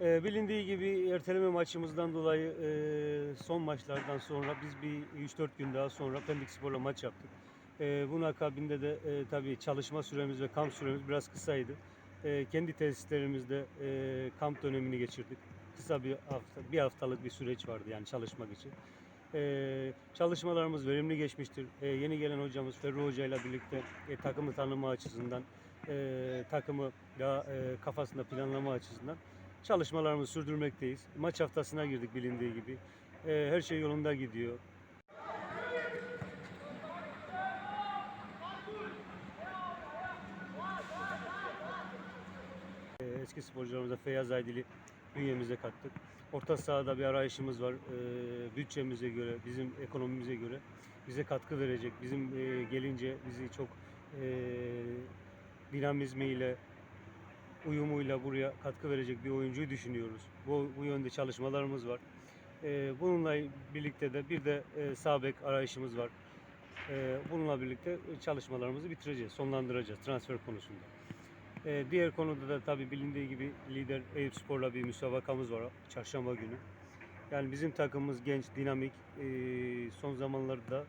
Ee, bilindiği gibi erteleme maçımızdan dolayı e, son maçlardan sonra biz bir 3-4 gün daha sonra Pendik Spor'la maç yaptık. E, bunun akabinde de e, tabii çalışma süremiz ve kamp süremiz biraz kısaydı. E, kendi tesislerimizde e, kamp dönemini geçirdik. Kısa bir hafta, bir haftalık bir süreç vardı yani çalışmak için. E, çalışmalarımız verimli geçmiştir. E, yeni gelen hocamız Ferru Hoca ile birlikte e, takımı tanıma açısından, e, takımı daha e, kafasında planlama açısından çalışmalarımızı sürdürmekteyiz. Maç haftasına girdik bilindiği gibi. E, her şey yolunda gidiyor. E, eski sporcularımıza Feyyaz Aydil'i bünyemize kattık. Orta sahada bir arayışımız var. E, bütçemize göre, bizim ekonomimize göre bize katkı verecek. Bizim e, gelince bizi çok e, dinamizmiyle, uyumuyla buraya katkı verecek bir oyuncuyu düşünüyoruz. Bu, bu yönde çalışmalarımız var. E, bununla birlikte de bir de e, sağ arayışımız var. E, bununla birlikte çalışmalarımızı bitireceğiz, sonlandıracağız transfer konusunda. E, diğer konuda da tabii bilindiği gibi lider Eyüp Spor'la bir müsabakamız var çarşamba günü. Yani bizim takımımız genç, dinamik, e, son zamanlarda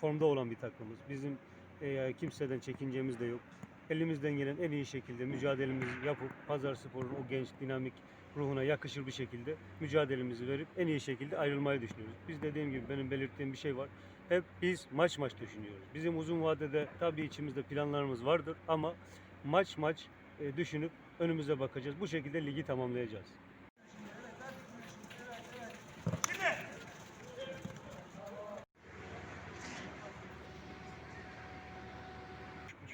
formda olan bir takımız. Bizim e, kimseden çekincemiz de yok. Elimizden gelen en iyi şekilde mücadelemizi yapıp Pazar Spor'un o genç, dinamik ruhuna yakışır bir şekilde mücadelemizi verip en iyi şekilde ayrılmayı düşünüyoruz. Biz dediğim gibi benim belirttiğim bir şey var. Hep biz maç maç düşünüyoruz. Bizim uzun vadede tabii içimizde planlarımız vardır ama maç maç e, düşünüp önümüze bakacağız. Bu şekilde ligi tamamlayacağız.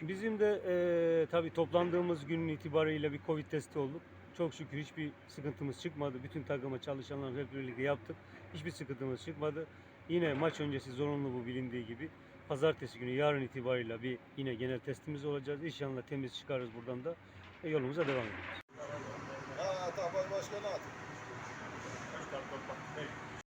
Bizim de e, tabii toplandığımız günün itibariyle bir Covid testi olduk. Çok şükür hiçbir sıkıntımız çıkmadı. Bütün takıma çalışanlar hep birlikte yaptık. Hiçbir sıkıntımız çıkmadı. Yine maç öncesi zorunlu bu bilindiği gibi. Pazartesi günü yarın itibariyle bir yine genel testimiz olacağız. İnşallah temiz çıkarız buradan da e, yolumuza devam ederiz. Ha, Tabar Başkanı at. Bak.